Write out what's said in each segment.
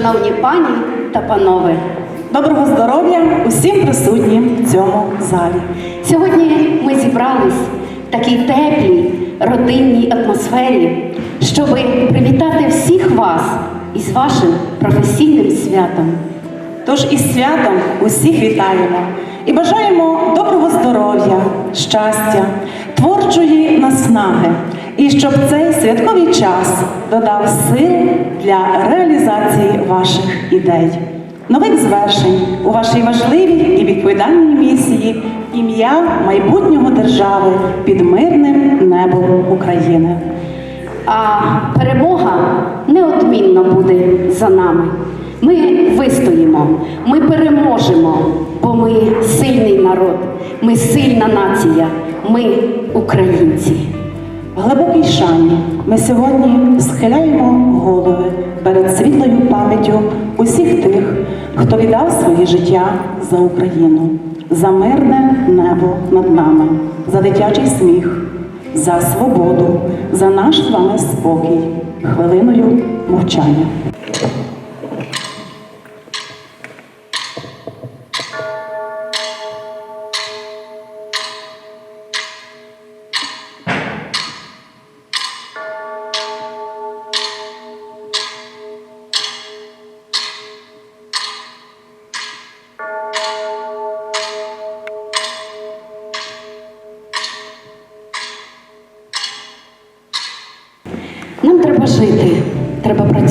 шановні пані та панове. Доброго здоров'я усім присутнім в цьому залі. Сьогодні ми зібрались в такій теплій родинній атмосфері, щоб привітати всіх вас із вашим професійним святом. Тож із святом усіх вітаємо і бажаємо доброго здоров'я, щастя, творчої наснаги, і щоб цей святковий час додав сил для реалізації ваших ідей, нових звершень у вашій важливій і відповідальній місії ім'я майбутнього держави під мирним небом України. А перемога неодмінно буде за нами. Ми вистоїмо, ми переможемо, бо ми сильний народ, ми сильна нація, ми українці. В глибокій шані ми сьогодні схиляємо голови перед світлою пам'яттю усіх тих, хто віддав своє життя за Україну, за мирне небо над нами, за дитячий сміх, за свободу, за наш з вами спокій, хвилиною мовчання.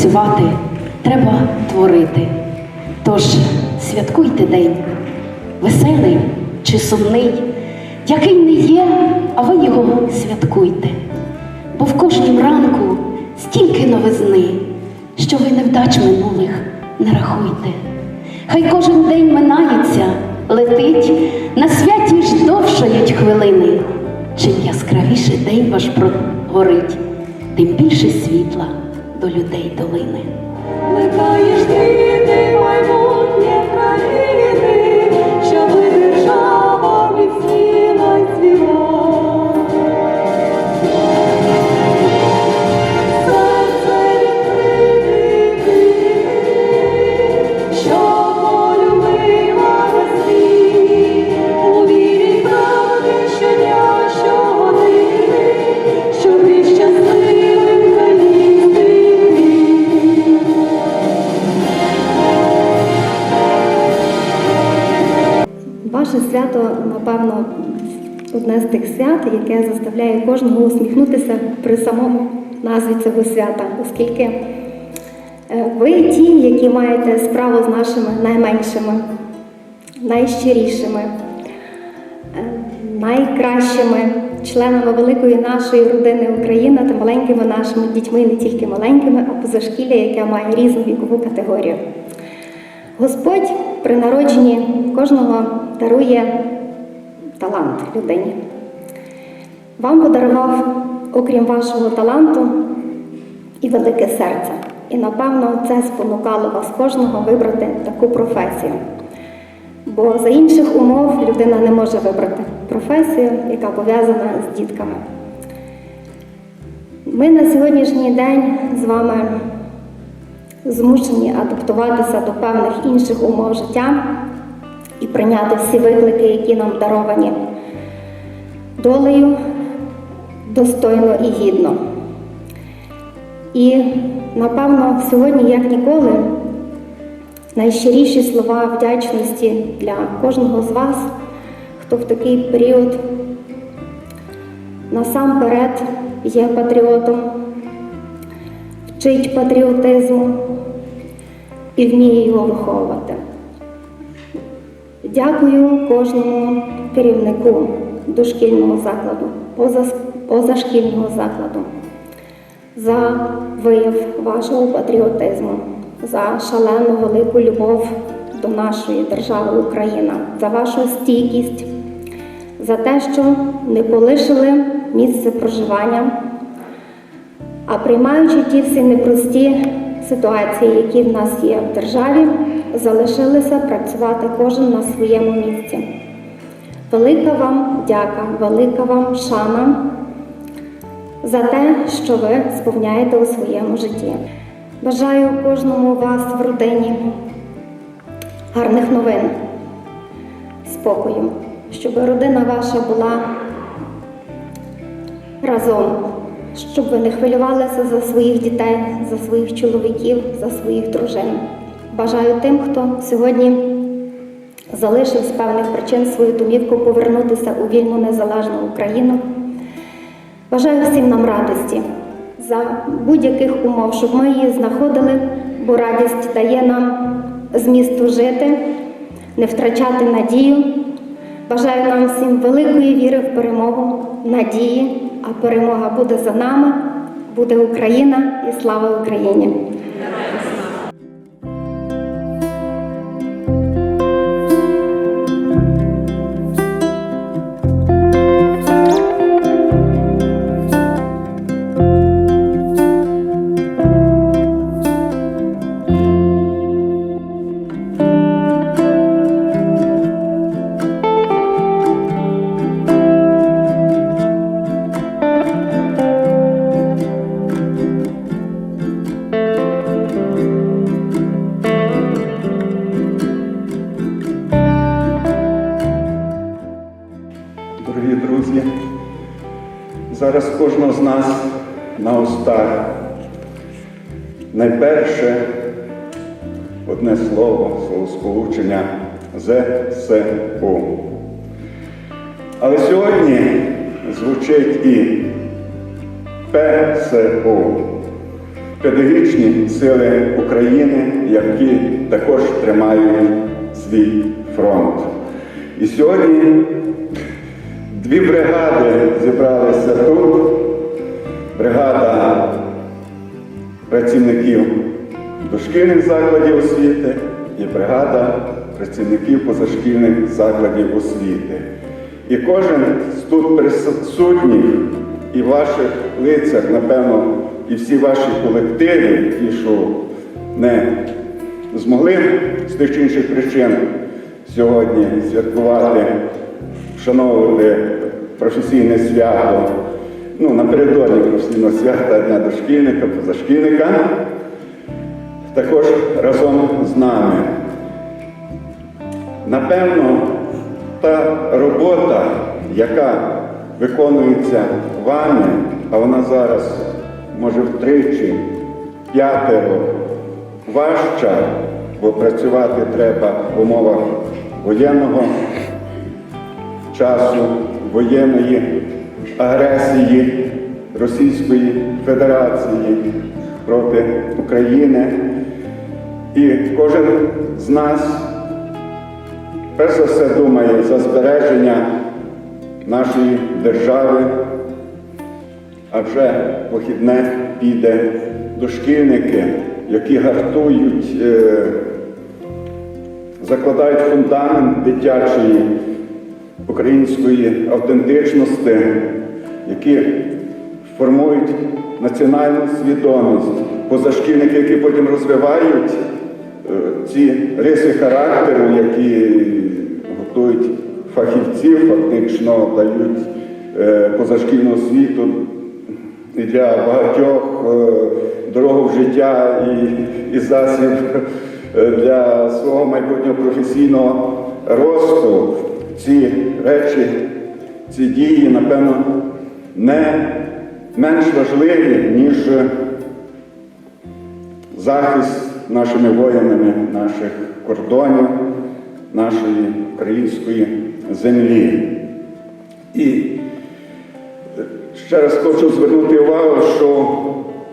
Працювати, треба творити. Тож святкуйте день, веселий чи сумний, який не є, а ви його святкуйте. Бо в кожнім ранку стільки новизни, що ви невдач минулих не рахуйте. Хай кожен день минається, летить, на святі ж довшають хвилини. Чим яскравіше день ваш прогорить, тим більше світла до людей долини. Плекаєш ти з тих свят, яке заставляє кожного усміхнутися при самому назві цього свята, оскільки е, ви ті, які маєте справу з нашими найменшими, найщирішими, е, найкращими членами великої нашої родини Україна та маленькими нашими дітьми, не тільки маленькими, а позашкілля, яке має різну вікову категорію. Господь при народженні кожного дарує талант людині. Вам подарував, окрім вашого таланту, і велике серце. І напевно це спонукало вас кожного вибрати таку професію. Бо за інших умов людина не може вибрати професію, яка пов'язана з дітками. Ми на сьогоднішній день з вами змушені адаптуватися до певних інших умов життя і прийняти всі виклики, які нам даровані долею достойно і гідно. І, напевно, сьогодні, як ніколи, найщиріші слова вдячності для кожного з вас, хто в такий період насамперед є патріотом, вчить патріотизму і вміє його виховувати. Дякую кожному керівнику дошкільного закладу, поза- позашкільного закладу за вияв вашого патріотизму, за шалену велику любов до нашої держави Україна, за вашу стійкість, за те, що не полишили місце проживання, а приймаючи ті всі непрості ситуації, які в нас є в державі, залишилися працювати кожен на своєму місці. Велика вам дяка, велика вам шана за те, що ви сповняєте у своєму житті. Бажаю кожному вас в родині гарних новин, спокою, щоб родина ваша була разом, щоб ви не хвилювалися за своїх дітей, за своїх чоловіків, за своїх дружин. Бажаю тим, хто сьогодні залишив з певних причин свою домівку повернутися у вільну незалежну Україну. Бажаю всім нам радості за будь-яких умов, щоб ми її знаходили, бо радість дає нам змісту жити, не втрачати надію. Бажаю нам всім великої віри в перемогу, надії, а перемога буде за нами, буде Україна і слава Україні! Зараз кожного з нас на устах найперше одне слово, словосполучення ЗСУ. Але сьогодні звучить і ПСУ педагогічні сили України, які також тримають свій фронт. І сьогодні Дві бригади зібралися тут. Бригада працівників дошкільних закладів освіти і бригада працівників позашкільних закладів освіти. І кожен з тут присутніх і ваших лицях, напевно, і всі ваші колективи, ті, що не змогли з тих чи інших причин сьогодні святкувати вшановувати професійне свято, ну, напередодні професійного свята Дня дошкільника, позашкільника, також разом з нами. Напевно, та робота, яка виконується вами, а вона зараз може втричі, п'ятеро важча, бо працювати треба в умовах воєнного часу воєнної агресії Російської Федерації проти України. І кожен з нас перш за все думає за збереження нашої держави, а вже похідне піде дошкільники, які гартують, е, закладають фундамент дитячої української автентичності, які формують національну свідомість, позашкільники, які потім розвивають е, ці риси характеру, які готують фахівців, фактично дають е, позашкільну освіту і для багатьох е, дорогу в життя і, і засіб для свого майбутнього професійного росту. Ці речі, ці дії, напевно, не менш важливі, ніж захист нашими воїнами наших кордонів, нашої української землі. І ще раз хочу звернути увагу, що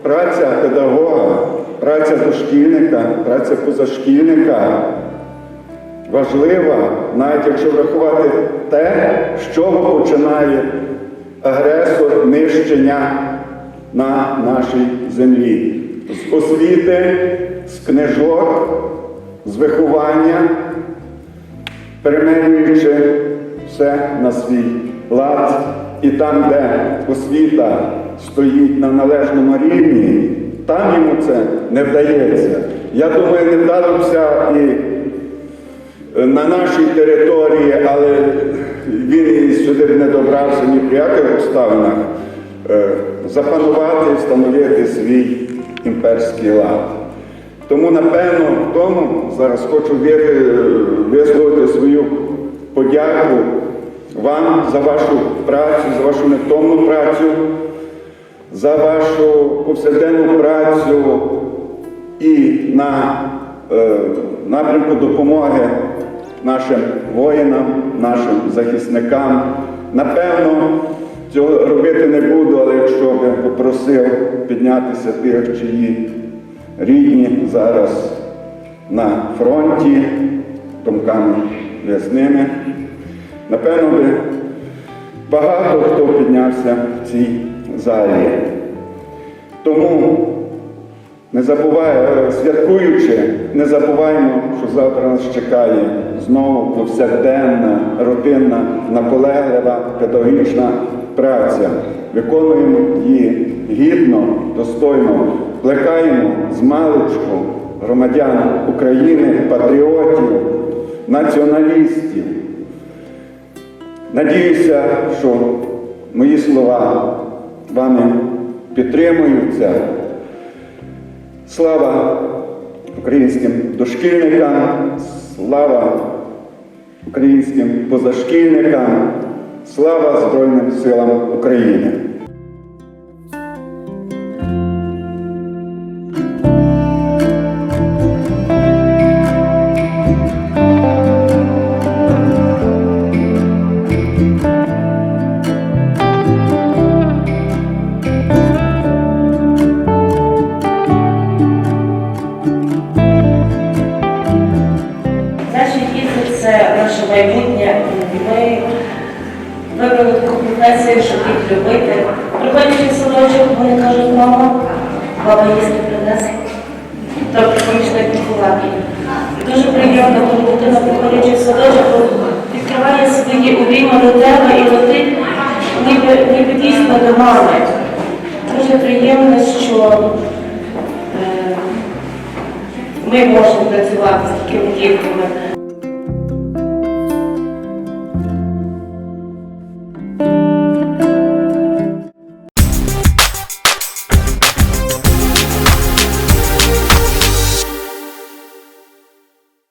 праця педагога, праця дошкільника, праця позашкільника важлива, навіть якщо врахувати те, з чого починає агресор нищення на нашій землі. З освіти, з книжок, з виховання, перемінюючи все на свій лад. І там, де освіта стоїть на належному рівні, там йому це не вдається. Я думаю, не вдалося на нашій території, але він і сюди не добрався ні при яких обставинах, е, запанувати і встановити свій імперський лад. Тому, напевно, в тому зараз хочу ви- висловити свою подяку вам за вашу працю, за вашу невтомну працю, за вашу повсякденну працю і на е, напрямку допомоги нашим воїнам, нашим захисникам. Напевно, цього робити не буду, але якщо би попросив піднятися тих, чиї рідні зараз на фронті, думками я з ними, напевно би багато хто піднявся в цій залі. Тому не забуває, святкуючи, не забуваємо, що завтра нас чекає знову повсякденна, рутинна, наполеглива педагогічна праця. Виконуємо її гідно, достойно, плекаємо з маличку громадян України, патріотів, націоналістів. Надіюся, що мої слова вами підтримуються. Слава українським дошкільникам, слава українським позашкільникам, слава Збройним силам України. Майбутнє. Ми вибрали таку професію, щоб їх любити. Приходячи в садочок, вони кажуть, мама, баба їсти принесе. Тобто помічник Миколаїв. Дуже приємно, коли дитина, приходячи в садочок, відкриває свої обійми до тебе і летить, ніби, ніби дійсно до мами. Дуже приємно, що е, ми можемо працювати з такими дітками.